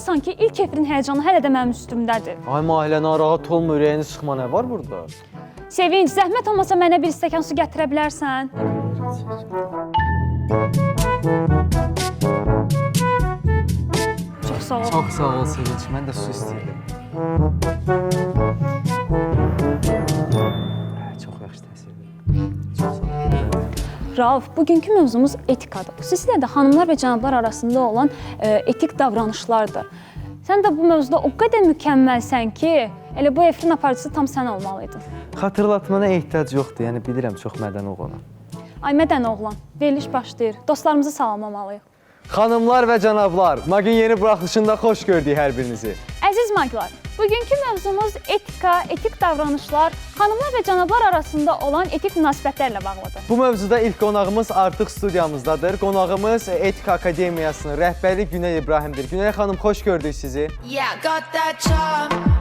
inanırsan ki, ilk efrin həyəcanı hələ də mənim üstümdədir. Ay Mahilə narahat olma, ürəyini sıxma, nə var burada? Sevinç, zəhmət olmasa mənə bir stəkan su gətirə bilərsən? Çox sağ ol. Çox sağ ol Sevinç, mən də su istəyirəm. Rauf, bugünkü mövzumuz etikadır. Xüsusilə də xanımlar və cənablar arasında olan e, etik davranışlardır. Sən də bu mövzuda o qədər mükəmməlsən ki, elə bu efrin aparıcısı tam sən olmalıydın. Xatırlatmana ehtiyac yoxdur, yəni bilirəm çox mədəni oğlanam. Ay mədən oğlan, veriliş başlayır. Dostlarımızı salamlamalıyıq. Xanımlar və cənablar, Magin yeni buraxılışında xoş gördük hər birinizi. Əziz maglar, bugünkü mövzumuz etika, etik davranışlar, xanımlar və cənablar arasında olan etik münasibətlərlə bağlıdır. Bu mövzuda ilk qonağımız artıq studiyamızdadır. Qonağımız Etika Akademiyasının rəhbəri Günel İbrahimdir. Günel xanım, xoş gördük sizi. Yeah, got that charm.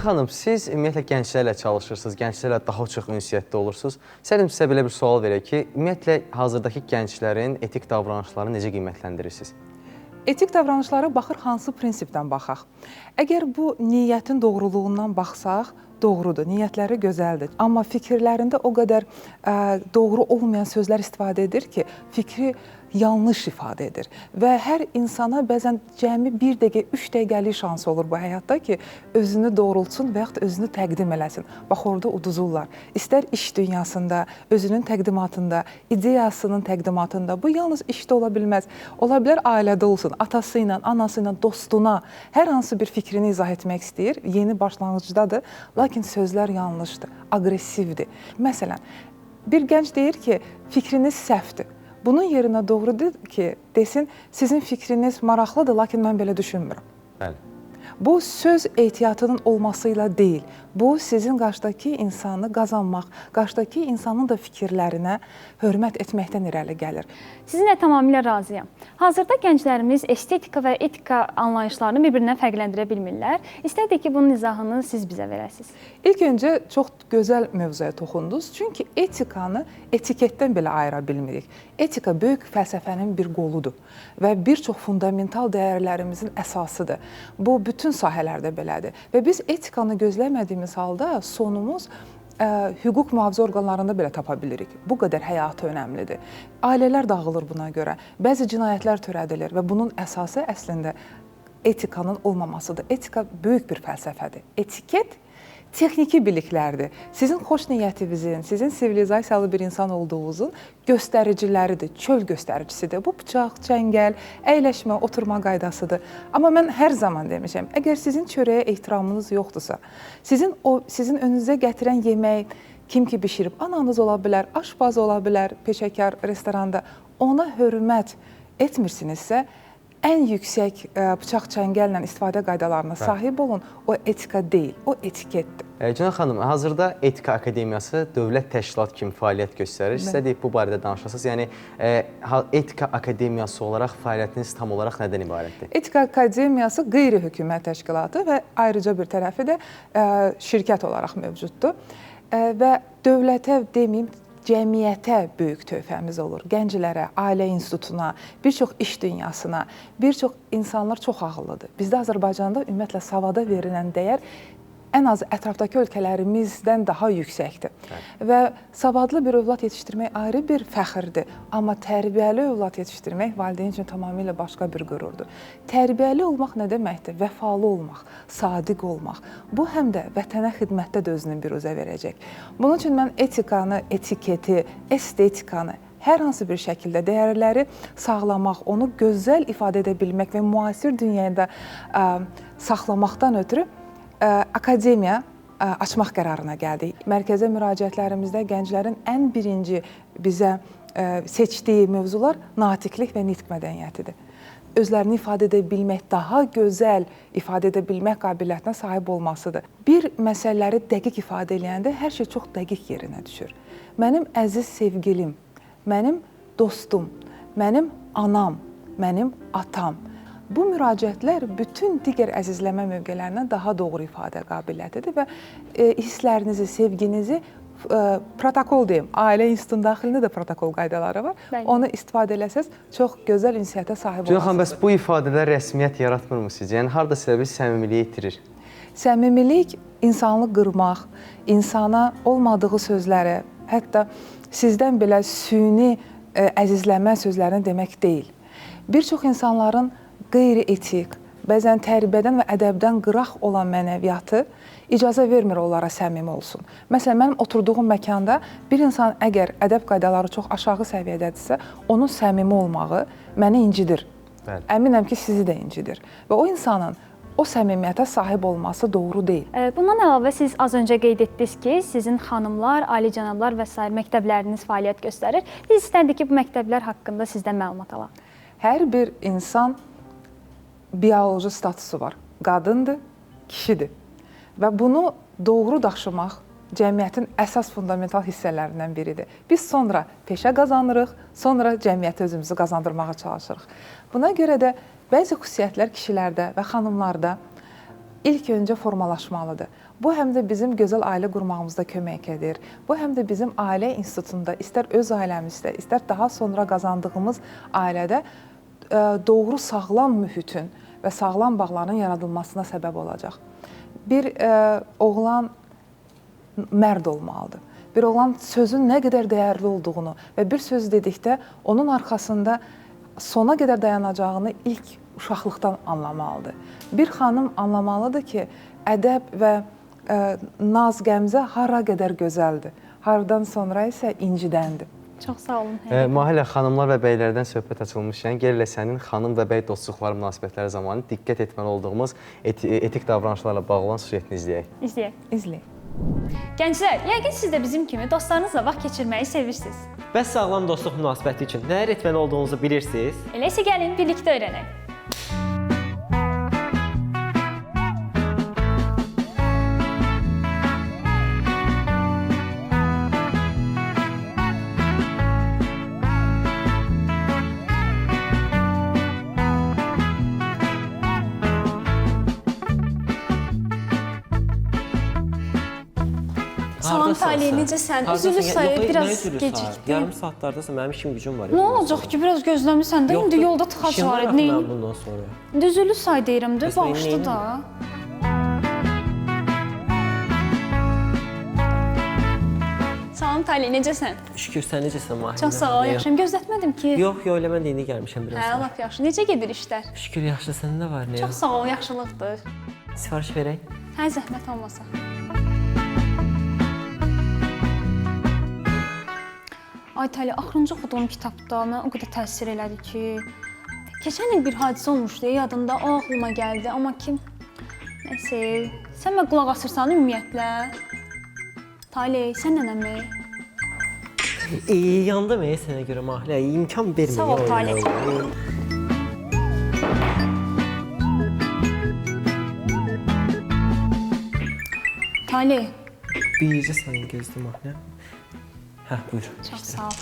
Günel xanım, siz ümumiyyətlə gənclərlə çalışırsınız, gənclərlə daha çox ünsiyyətdə olursunuz. Istədim sizə belə bir sual verək ki, ümumiyyətlə hazırdakı gənclərin etik davranışlarını necə qiymətləndirirsiniz? Etik davranışlara baxır hansı prinsipdən baxaq. Əgər bu niyyətin doğruluğundan baxsaq, doğrudur, niyyətləri gözəldir. Amma fikirlərində o qədər ə, doğru olmayan sözlər istifadə edir ki, fikri yanlış ifadə edir və hər insana bəzən cəmi 1 dəqiqə, 3 dəqiqəlik şansı olur bu həyatda ki, özünü doğrultsun və yaxud özünü təqdim eləsin. Bax orada uduzurlar. İstər iş dünyasında, özünün təqdimatında, ideyasının təqdimatında. Bu yalnız işdə ola bilməz. Ola bilər ailədə olsun, atası ilə, anası ilə, dostuna hər hansı bir fikrini izah etmək istəyir. Yeni başlanğıcdadır, lakin sözlər yanlışdır, aqressivdir. Məsələn, bir gənc deyir ki, fikriniz səhvdir. Bunun yerinə doğrudur ki, desin, sizin fikriniz maraqlıdır, lakin mən belə düşünmürəm. Bəli. Bu söz ehtiyatının olması ilə deyil. Bu sizin qarşıdakı insanı qazanmaq, qarşıdakı insanın da fikirlərinə hörmət etməkdən irəli gəlir. Sizinlə tamamilə razıyam. Hazırda gənclərimiz estetika və etika anlayışlarını bir-birindən fərqləndirə bilmirlər. İstərdik ki, bunun izahını siz bizə verəsiniz. İlk öncə çox gözəl mövzuya toxundunuz. Çünki etikanı etiketdən belə ayıra bilmirik. Etika böyük fəlsəfənin bir qoludur və bir çox fundamental dəyərlərimizin əsasıdır. Bu bütün sahələrdə belədir. Və biz etikanı gözləmədiyimiz halda sonumuz ə, hüquq mühafizə orqanlarında belə tapa bilirik. Bu qədər həyatı önəmlidir. Ailələr dağılır buna görə. Bəzi cinayətlər törədilir və bunun əsası əslində etikanın olmamasıdır. Etika böyük bir fəlsəfədir. Etiket texniki biliklərdir. Sizin xoş niyyətinizin, sizin sivilizasiyalı bir insan olduğunuzun göstəriciləridir, çöl göstəricisidir. Bu bıçaq, çəngəl, əyləşmə, oturma qaydasıdır. Amma mən hər zaman demişəm, əgər sizin çörəyə ehtiramınız yoxdursa, sizin o sizin önünüzə gətirən yemək kim ki bişirib, ananız ola bilər, aşpaz ola bilər, peşəkar restoranda ona hörmət etmirsinizsə, ən yüksək ə, bıçaq çəngəllə istifadə qaydalarına sahib olun. O etika deyil, o etiketdir. E, Günel xanım, hazırda Etika Akademiyası dövlət təşkilat kimi fəaliyyət göstərir. İstədik bu barədə danışasınız. Yəni e, Etika Akademiyası olaraq fəaliyyətiniz tam olaraq nədən ibarətdir? Etika Akademiyası qeyri-hökumət təşkilatı və ayrıca bir tərəfi də şirkət olaraq mövcuddur. Və dövlətə deməyim, cəmiyyətə böyük töhfəmiz olur. Gənclərə, ailə institutuna, bir çox iş dünyasına, bir çox insanlar çox ağıllıdır. Bizdə Azərbaycanda ümumiyyətlə savada verilən dəyər ən az ətrafdakı ölkələrimizdən daha yüksəkdir. Və savadlı bir övlad yetişdirmək ayrı bir fəxrdir, amma tərbiyəli övlad yetişdirmək valideyn üçün tamamilə başqa bir qürurdur. Tərbiyəli olmaq nə deməkdir? Vəfalı olmaq, sadiq olmaq. Bu həm də vətənə xidmətdə də özünü biruzə verəcək. Bunun üçün mən etikanı, etiketi, estetikanı hər hansı bir şəkildə dəyərləri sağlamaq, onu gözəl ifadə edə bilmək və müasir dünyada ə, saxlamaqdan ötürü akademiya açmaq qərarına gəldik. Mərkəzə müraciətlərimizdə gənclərin ən birinci bizə seçdiyi mövzular natiqlik və nitq mədəniyyətidir. Özlərini ifadə edə bilmək, daha gözəl ifadə edə bilmək qabiliyyətinə sahib olmasıdır. Bir məsələləri dəqiq ifadə edəndə hər şey çox dəqiq yerinə düşür. Mənim əziz sevgilim, mənim dostum, mənim anam, mənim atam. Bu müraciətlər bütün digər əzizləmə mövqelərindən daha doğru ifadə qabiliyyətidir və e, hisslərinizi, sevginizi ə, protokol deyim, ailə institutunun daxilində də protokol qaydaları var. Bəli. Onu istifadə eləsəz çox gözəl ünsiyyətə sahib olarsınız. bəs bu ifadələr rəsmiyyət yaratmırmı sizcə? Yəni harda səbəbi səmimiliyi itirir? Səmimilik insanlıq qırmaq, insana olmadığı sözləri, hətta sizdən belə süni ə, əzizləmə sözlərini demək deyil. Bir çox insanların qeyri-etik, bəzən tərbiyyədən və ədəbdən qıraq olan mənəviyyatı icazə vermir onlara səmimi olsun. Məsələn, mənim oturduğum məkanda bir insan əgər ədəb qaydaları çox aşağı səviyyədədirsə, onun səmimi olmağı məni incidir. Bəli. Əminəm ki, sizi də incidir. Və o insanın o səmimiyyətə sahib olması doğru deyil. Bundan əlavə siz az öncə qeyd etdiniz ki, sizin xanımlar, alicənablar və sair məktəbləriniz fəaliyyət göstərir. Biz istərdik ki, bu məktəblər haqqında sizdən məlumat alaq. Hər bir insan bioloji statusu var. Qadındır, kişidir. Və bunu doğru daşımaq cəmiyyətin əsas fundamental hissələrindən biridir. Biz sonra peşə qazanırıq, sonra cəmiyyətə özümüzü qazandırmağa çalışırıq. Buna görə də bəzi xüsusiyyətlər kişilərdə və xanımlarda ilk öncə formalaşmalıdır. Bu həm də bizim gözəl ailə qurmağımızda kömək edir. Bu həm də bizim ailə institutunda, istər öz ailəmizdə, istər daha sonra qazandığımız ailədə doğru sağlam mühitin və sağlam bağların yaradılmasına səbəb olacaq. Bir oğlan mərd olmalıdır. Bir oğlan sözün nə qədər dəyərli olduğunu və bir söz dedikdə onun arxasında sona qədər dayanacağını ilk uşaqlıqdan anlamalıdır. Bir xanım anlamalıdır ki, ədəb və ə, naz qəmzə hara qədər gözəldir. Hardan sonra isə incidəndir. Çox sağ olun. E, Mahilə xanımlar və bəylərdən söhbət açılmışkən, gəl elə sənin xanım və bəy dostluqları münasibətləri zamanı diqqət etməli olduğumuz eti etik davranışlarla bağlı olan süjetini izləyək. İzləyək. İzləyin. Gənclər, yəqin siz də bizim kimi dostlarınızla vaxt keçirməyi sevirsiniz. Bəs sağlam dostluq münasibəti üçün nələr etməli olduğunuzu bilirsiniz? Elə isə gəlin birlikdə öyrənək. Tali, sən? necəsən? Hardasan? Üzülü Ya- sayı yox, biraz nə üzülü sayı? gecikdi. Yarım saatlardasan, mənim işim gücüm var. Nə olacaq ki, biraz gözləmirsən də, indi yolda tıxac var idi. Mən Nə? bundan sonra. Düzülü say deyirəm də, neyim? da. Salam Tali, necəsən? Şükür sən necəsən Mahir? Çox sağ ol, yaxşıyam. Gözlətmədim ki. Yox, yox, elə mən də indi gəlmişəm biraz. Hə, lap yaxşı. Necə gedir işlər? Şükür yaxşı, səndə var nə? Çox sağ ol, yaxşılıqdır. Sifariş verək. Hə, zəhmət olmasa. Ay Tali, axırıncı oxuduğum kitabda mənə o qədər təsir elədi ki, keçən il bir hadisə olmuşdu, yadımda, o ağlıma gəldi, amma kim? Nəsə, sən mənə qulaq asırsan ümumiyyətlə? Tali, sən nənəmi? E, yandım e sənə görə Mahilə. İmkan vermir. Sağ ol, ya. Tali, Bircə sən gözlə Mahilə. Hə, buyur. çox sağ ol.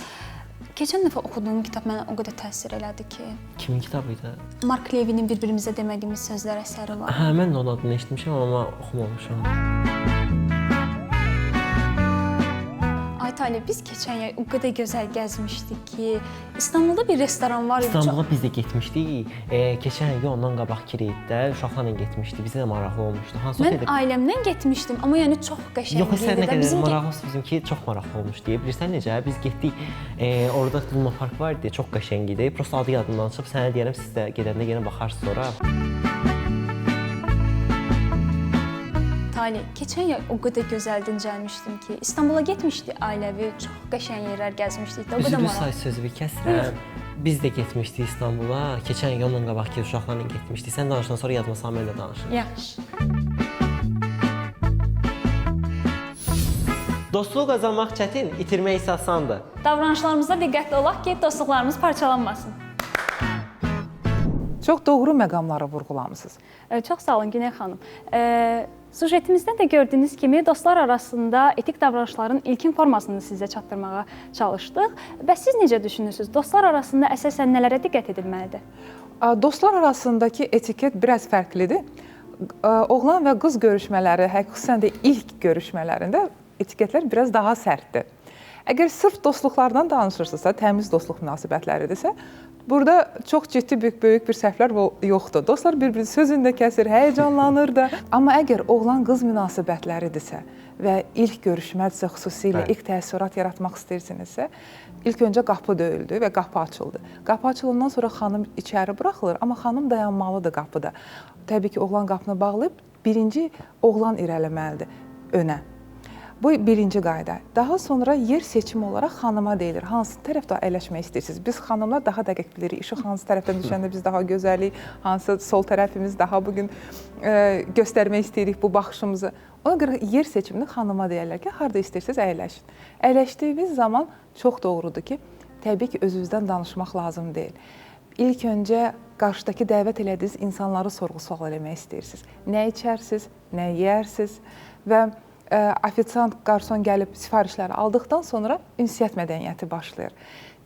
Keçən dəfə oxuduğum kitab mənə o qədər təsir elədi ki, Kimin kitabı idi? Mark Levinin bir-birimizə demədiyimiz sözlər əsəri var. Hə, mən də onun adını eşitmişəm, amma oxumamışam. Tali, biz keçən yay o qədər gözəl gəzmişdik ki, İstanbulda bir restoran var İstanbula biz də getmişdik. E, keçən il ondan qabaq Kireyddə uşaqlarla getmişdik. Bizə də maraqlı olmuşdu. Hansı Mən oteldə? ailəmlə getmişdim, amma yəni çox qəşəng Yox, sən nə idi. qədər Bizim maraqlısı bizimki çox maraqlı olmuş deyə. Bilirsən necə? Biz getdik. E, orada Luna Park var idi, çox qəşəng idi. Prosta adı yadımdan çıxıb sənə deyərəm siz də gedəndə yenə baxarsınız sonra. Tali, keçən yay o qədər gözəl dincəlmişdim ki, İstanbula getmişdik ailəvi, çox qəşəng yerlər gəzmişdik də, o qədər maraqlı. say sözü kəsirəm. Biz də getmişdik İstanbula. Keçən il ondan qabaqki uşaqlarla getmişdik. Sən danışdan sonra yadıma sal mən də danışım. Yaxşı. Dostluq qazanmaq çətin, itirmək isə asandır. Davranışlarımızda diqqətli olaq ki, dostluqlarımız parçalanmasın. Çox doğru məqamları vurğulamısınız. Ə, Çox sağ olun Güney xanım. Ə, Sujetimizdə də gördüyünüz kimi dostlar arasında etik davranışların ilkin formasını sizə çatdırmağa çalışdıq. Bəs siz necə düşünürsüz? Dostlar arasında əsasən nələrə diqqət edilməlidir? Dostlar arasındakı etiket biraz fərqlidir. Oğlan və qız görüşmələri, xüsusən də ilk görüşmələrində etiketlər biraz daha sərtdir. Əgər sırf dostluqlardan danışırsınızsa, təmiz dostluq münasibətləridirsə, burada çox ciddi böyük, böyük bir səhvlər yoxdur. Dostlar bir-birini sözündə kəsir, həyəcanlanır da. Amma əgər oğlan-qız münasibətləridirsə və ilk görüşmədirsə, xüsusilə Bəli. ilk təəssürat yaratmaq istəyirsinizsə, ilk öncə qapı döyüldü və qapı açıldı. Qapı açılandan sonra xanım içəri buraxılır, amma xanım dayanmalıdır qapıda. Təbii ki, oğlan qapını bağlayıb birinci oğlan irəliməlidir önə. Bu birinci qayda. Daha sonra yer seçimi olaraq xanıma deyilir. Hansı tərəfdə əyləşmək istəyirsiniz? Biz xanımlar daha dəqiq bilirik. İşıq hansı tərəfdən düşəndə biz daha gözəllik, hansı sol tərəfimiz daha bu gün e, göstərmək istəyirik bu baxışımızı. Ona görə yer seçimini xanıma deyirlər ki, harda istəyirsiniz əyləşin. Əyləşdiyiniz zaman çox doğrudur ki, təbii ki, özünüzdən danışmaq lazım deyil. İlk öncə qarşıdakı dəvət elədiyiniz insanları sorğu-sual eləmək istəyirsiniz. Nə içərsiniz, nə yeyərsiniz və ofisiant, qarson gəlib sifarişləri aldıqdan sonra ünsiyyət mədəniyyəti başlayır.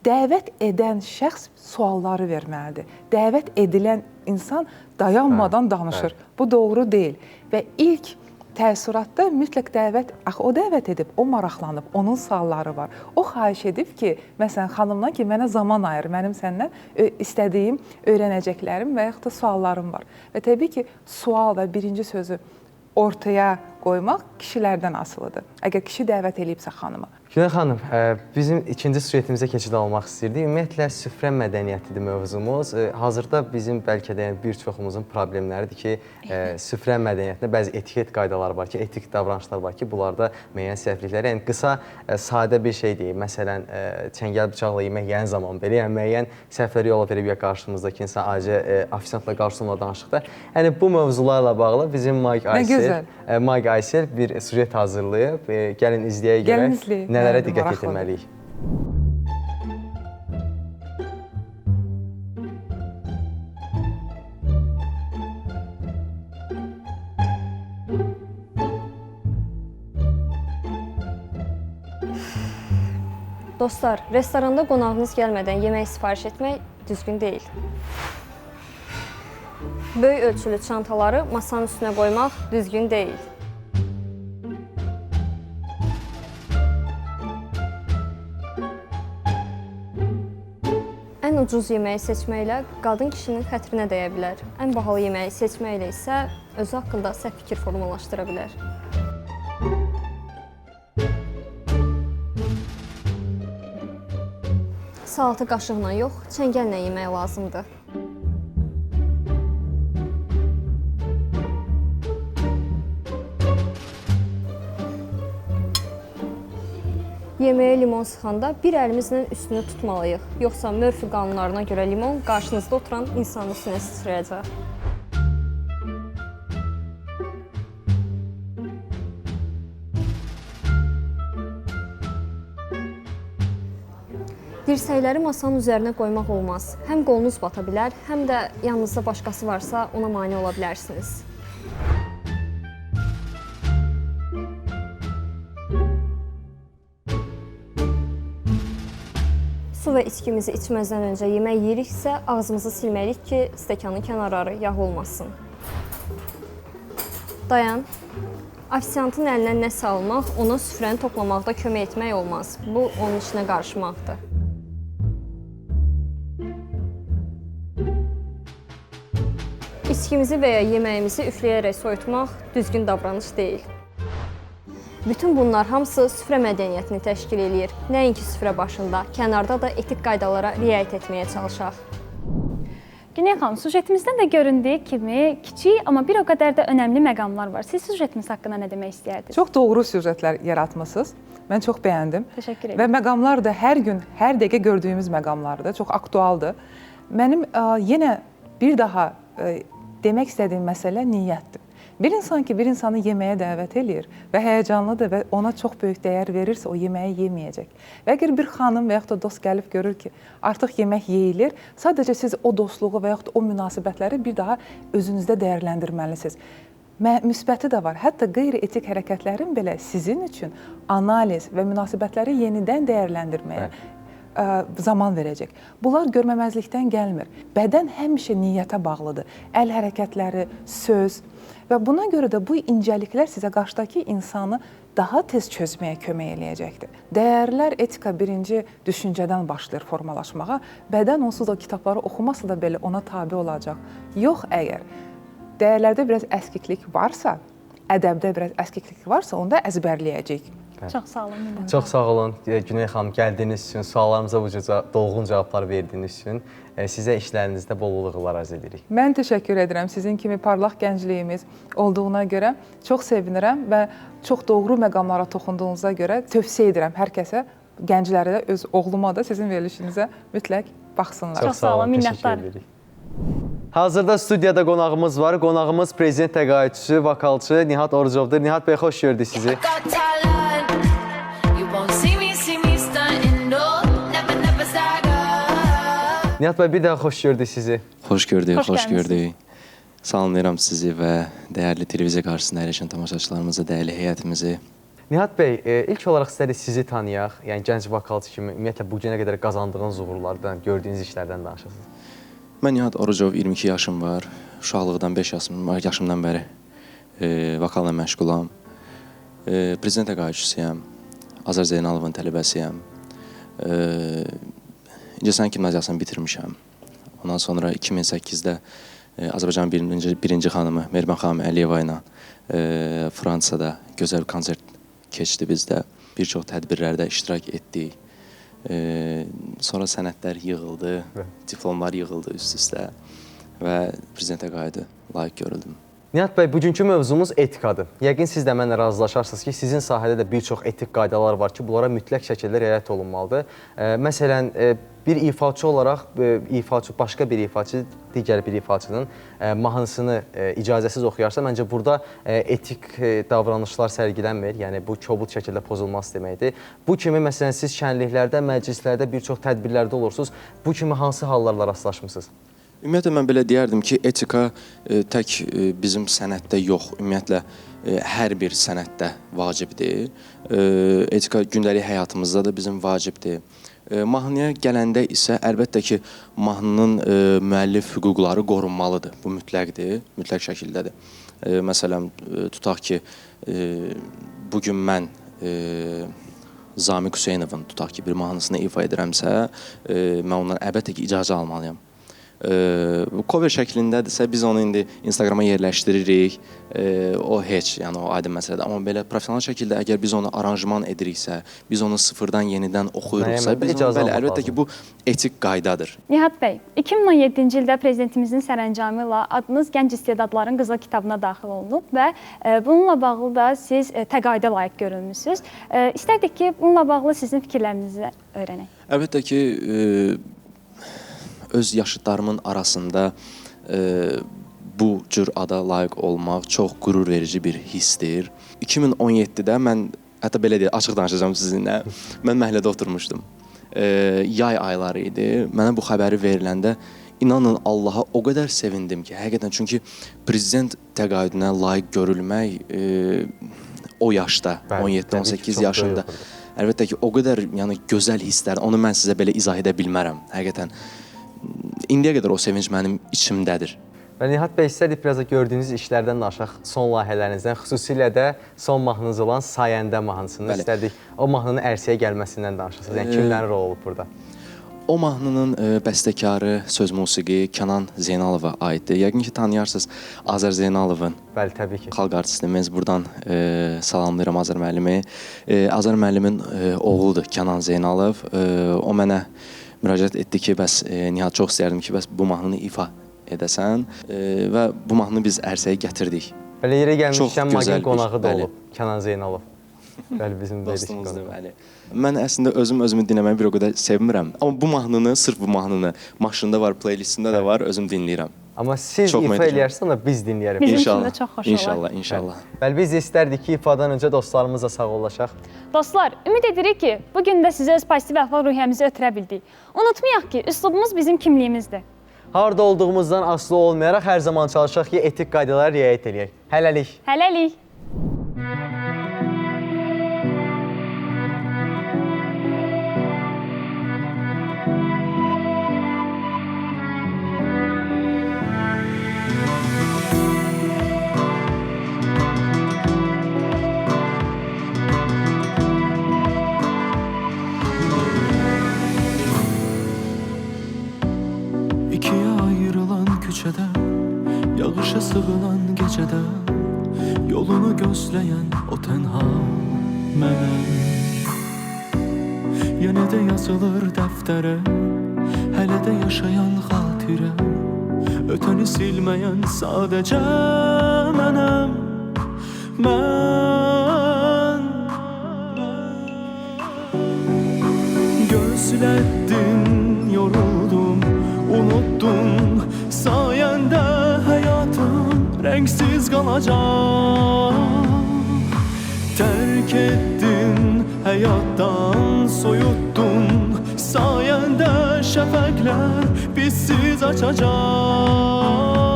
Dəvət edən şəxs sualları verməlidir. Dəvət edilən insan dayanmadan Bəli, danışır. Bu doğru deyil və ilk təəssüratda mütləq dəvət, axı o dəvət edib, o maraqlanıb, onun sualları var. O xahiş edib ki, məsələn, xanımdan ki, mənə zaman ayır, mənim səndən ö, istədiyim, öyrənəcəklərim və yaxud da suallarım var. Və təbii ki, sual və birinci sözü ortaya qoymaq kişilərdən asılıdır. Əgər kişi dəvət eləyibsə xanıma. Günel xanım, ə, bizim ikinci sujetimizə keçid almaq istirdik. Ümumiyyətlə süfrə mədəniyyətidir mövzumuz. Ə, Hazırda bizim bəlkə də yəni bir çoxumuzun problemləridir ki, ə, süfrə mədəniyyətində bəzi etiket qaydaları var ki, etik davranışlar var ki, bunlarda müəyyən səhvliklər. Yəni qısa, sadə bir şey deyim. Məsələn, çəngəl bıçaqla yemək yeyən zaman belə, yəni müəyyən səhvlərə yol verib ya qarşımızdakı insan acı ofisiantla qarşısında danışıqda. Yəni bu mövzularla bağlı bizim Mike Aysel, Mike Aysel bir sujet hazırlayıb. Gəlin izləyək görək izləyək. nələrə diqqət yetirməliyik. Dostlar, restoranda qonağınız gəlmədən yemək sifariş etmək düzgün deyil. Böyük ölçülü çantaları masanın üstünə qoymaq düzgün deyil. Ucuz yeməyi seçməklə qadın kişinin xətrinə dəyə bilər. Ən bahalı yeməyi seçməklə isə özü haqqında səhv fikir formalaşdıra bilər. Salatı qaşıqla yox, çəngəllə yemək lazımdır. Yeməyə limon sıxanda bir əlimizlə üstünü tutmalıyıq, yoxsa Murphy qanunlarına görə limon qarşınızda oturan insanın üstünə sıçrayacaq. Dirsəkləri masanın üzərinə qoymaq olmaz. Həm qolunuz bata bilər, həm də yanınızda başqası varsa ona mane ola bilərsiniz. Su və içkimizi içməzdən öncə yemək yeyiriksə, ağzımızı silməliyik ki, stəkanın kənarları yağ olmasın. Dayan. Ofisiantın əlinə nə salmaq, ona süfrəni toplamaqda kömək etmək olmaz. Bu onun işinə qarışmaqdır. İçkimizi və ya yeməyimizi üfləyərək soyutmaq düzgün davranış deyil. Bütün bunlar hamısı süfrə mədəniyyətini təşkil eləyir. Nəinki süfrə başında, kənarda da etik qaydalara riayət etməyə çalışaq. Günel xanım, sujetimizdən də göründüyü kimi kiçik, amma bir o qədər də önəmli məqamlar var. Siz sujetimiz haqqında nə demək istəyərdiniz? Çox doğru süjetlər yaratmısınız. Mən çox bəyəndim. Təşəkkür Və edirəm. məqamlar da hər gün, hər dəqiqə gördüyümüz məqamlardır. Çox aktualdır. Mənim ə, yenə bir daha ə, demək istədiyim məsələ niyyətdir. Bir insan ki, bir insanı yeməyə dəvət eləyir və həyəcanlıdır və ona çox böyük dəyər verirsə, o yeməyi yeməyəcək. Və əgər bir xanım və yaxud da dost gəlib görür ki, artıq yemək yeyilir, sadəcə siz o dostluğu və yaxud da o münasibətləri bir daha özünüzdə dəyərləndirməlisiniz. Mə- Müsbəti də var. Hətta qeyri-etik hərəkətlərin belə sizin üçün analiz və münasibətləri yenidən dəyərləndirməyə ə, zaman verəcək. Bunlar görməməzlikdən gəlmir. Bədən həmişə niyyətə bağlıdır. Əl hərəkətləri, söz və buna görə də bu incəliklər sizə qarşıdakı insanı daha tez çözməyə kömək eləyəcəkdir. Dəyərlər, etika birinci düşüncədən başlayır formalaşmağa. Bədən onsuz da kitabları oxumasa da belə ona tabe olacaq. Yox əgər dəyərlərdə biraz əskiklik varsa, ədəbdə biraz əskiklik varsa, onda əzbərləyəcək. Çox sağ olun. minnətdaram. Çox sağ olun e, Güney xanım gəldiyiniz üçün, suallarımıza bu cür ca- dolğun cavablar verdiyiniz üçün e, sizə işlərinizdə bol uğurlar arzu edirik. Mən təşəkkür edirəm sizin kimi parlaq gəncliyimiz olduğuna görə. Çox sevinirəm və çox doğru məqamlara toxunduğunuza görə tövsiyə edirəm hər kəsə, gənclərə də, öz oğluma da sizin verilişinizə mütləq baxsınlar. Çox sağ olun, edirik. Hazırda studiyada qonağımız var. Qonağımız prezident təqaüdçüsü, vokalçı Nihat Orucovdur. Nihat bəy, xoş gördük sizi. Nihat bəy, bir daha xoş gördük sizi. Xoş gördük, Xoş xoş, gördük. Salamlayıram sizi və dəyərli televiziya qarşısında əyləşən tamaşaçılarımızı, dəyərli heyətimizi. Nihat bəy, e, ilk olaraq istədik sizi tanıyaq. Yəni gənc vokalçı kimi ümumiyyətlə bu günə qədər qazandığınız uğurlardan, gördüyünüz işlərdən danışasınız. Mən Nihat Orucov, 22 yaşım var. Uşaqlıqdan 5 yaşım yaşımdan bəri e, vokalla məşğulam. E, prezident təqaüdçüsüyəm. Azər Zeynalovun tələbəsiyəm. E, İncəsən gimnaziyasını bitirmişəm. Ondan sonra 2008-də e, Azərbaycan birinci, birinci xanımı Mehriban xanım Əliyeva ilə e, Fransada gözəl konsert keçdi bizdə. Bir çox tədbirlərdə iştirak etdik. E, sonra sənədlər yığıldı, diplomlar yığıldı üst-üstə və prezidentə qayıdı layiq görüldüm. Nihat bəy, bugünkü mövzumuz etikadır. Yəqin siz də mənlə razılaşarsınız ki, sizin sahədə də bir çox etik qaydalar var ki, bunlara mütləq şəkildə riayət olunmalıdır. E, məsələn, e, bir ifaçı olaraq e, ifaçı başqa bir ifaçı digər bir ifaçının e, mahnısını e, icazəsiz oxuyarsa, məncə burada e, etik e, davranışlar sərgilənmir. Yəni bu kobud şəkildə pozulması deməkdir. Bu kimi məsələn siz şənliklərdə, məclislərdə, bir çox tədbirlərdə olursunuz. Bu kimi hansı hallarla rastlaşmısınız? Ümumiyyətlə mən belə deyərdim ki, etika e, tək e, bizim sənətdə yox, ümumiyyətlə e, hər bir sənətdə vacibdir. Etika gündəlik həyatımızda da bizim vacibdir. Mahnıya gələndə isə əlbəttə ki, mahnının müəllif hüquqları qorunmalıdır. Bu mütləqdir, mütləq şəkildədir. Məsələn, tutaq ki, bu gün mən Zamiq Hüseynovun tutaq ki, bir mahnısını ifa edirəmsə, mən ondan əlbəttə ki, icazə almalıyam. Bu cover şəklindədirsə biz onu indi Instagrama yerləşdiririk. O heç, yəni o aydın məsələdir. Amma belə professional şəkildə əgər biz onu aranjman ediriksə, biz onu sıfırdan yenidən oxuyuruqsa, biz onu, bəli, əlbəttə ki, bu etik qaydadır. Nihat bəy, 2017-ci ildə prezidentimizin sərəncamı ilə adınız gənc istedadların qızıl kitabına daxil olunub və e, bununla bağlı da siz e, təqaüdə layiq görülmüsünüz. E, İstərdik ki, bununla bağlı sizin fikirlərinizi öyrənək. Əlbəttə ki, e, öz yaşıdlarımın arasında e, bu cür ada layiq olmaq çox qürur verici bir hissdir. 2017-də mən hətta belə deyək, açıq danışacağam sizinlə. Mən məhəllədə oturmuşdum. E, yay ayları idi. Mənə bu xəbəri veriləndə inanın Allaha o qədər sevindim ki, həqiqətən çünki prezident təqaüdünə layiq görülmək e, o yaşda, Bəli, təbii ki, 17-18 çox yaşında. Əlbəttə ki, o qədər yəni gözəl hisslər, onu mən sizə belə izah edə bilmərəm. Həqiqətən indiyə qədər o sevinc mənim içimdədir. Və Nihat bəy, istədik biraz da gördüyünüz işlərdən danışaq, son layihələrinizdən, xüsusilə də son mahnınız olan Sayəndə mahnısını Bəli. istədik. O mahnının ərsəyə gəlməsindən danışasınız. Yəni kimlərin rolu olub burada? O mahnının e, bəstəkarı, söz musiqi Kənan Zeynalova aiddir. Yəqin ki, tanıyarsınız Azər Zeynalovun Bəli, təbii ki. xalq artistimiz. Buradan e, salamlayıram Azər müəllimi. E, Azər müəllimin e, oğludur Kənan Zeynalov. E, o mənə müraciət etdi ki, bəs e, Nihat çox istərdim ki, bəs bu mahnını ifa edəsən e, və bu mahnını biz ərsəyə gətirdik. Belə yerə gəlmişkən Magin qonağı da olub. Kənan Zeynalov. Bəli, bizim dostumuzdur bəli. Mən əslində özüm özümü dinləməyi bir o qədər sevmirəm. Amma bu mahnını, sırf bu mahnını maşında var, playlistimdə də var, özüm dinləyirəm. Amma siz Çox ifa eləyərsiniz da biz dinləyərik. Bizim üçün İnşallah. də çox xoş olar. İnşallah, inşallah. Bəli, biz istərdik ki, ifadan öncə dostlarımızla sağollaşaq. Dostlar, ümid edirik ki, bu gün də sizə öz pozitiv əhval-ruhiyyəmizi ötürə bildik. Unutmayaq ki, üslubumuz bizim kimliyimizdir. Harda olduğumuzdan asılı olmayaraq hər zaman çalışaq ki, etik qaydalara riayət eləyək. Hələlik. Hələlik. Dəftərə Hələ də yaşayan xatirə Ötəni silməyən sadəcə mənəm Mən Gözlətdin, yoruldum, unutdum Sayəndə həyatım rəngsiz qalacaq Tərk etdin, həyatdan soyutdun Sayende şefekler bizsiz açacak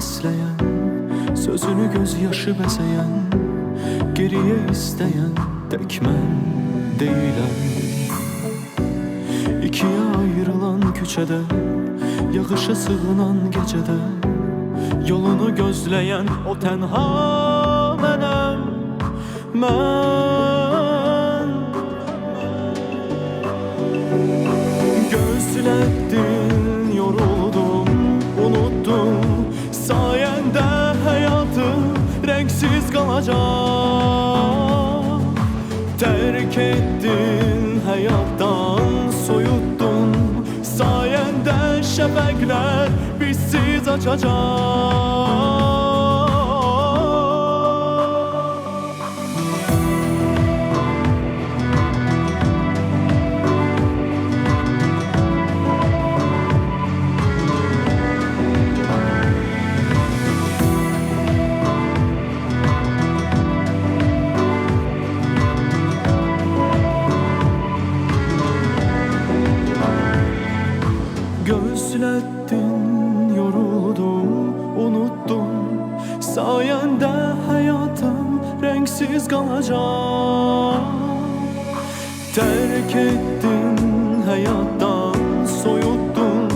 besleyen Sözünü gözyaşı bezeyen Geriye isteyen tek ben değilim. İkiye ayrılan küçede Yakışa sığınan gecede Yolunu gözleyen o tenha benim Ben. Gözlettim kalacak Terk ettin hayattan soyuttun. Sayende şefekler bizsiz açacak. kalacağım Terk ettin hayattan soyuttun.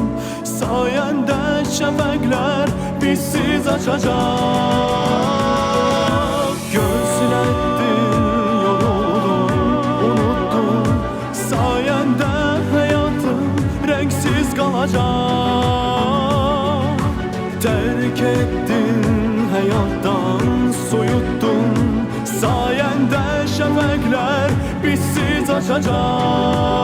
Sayende şefekler bizsiz açacak. şefekler bizsiz açacak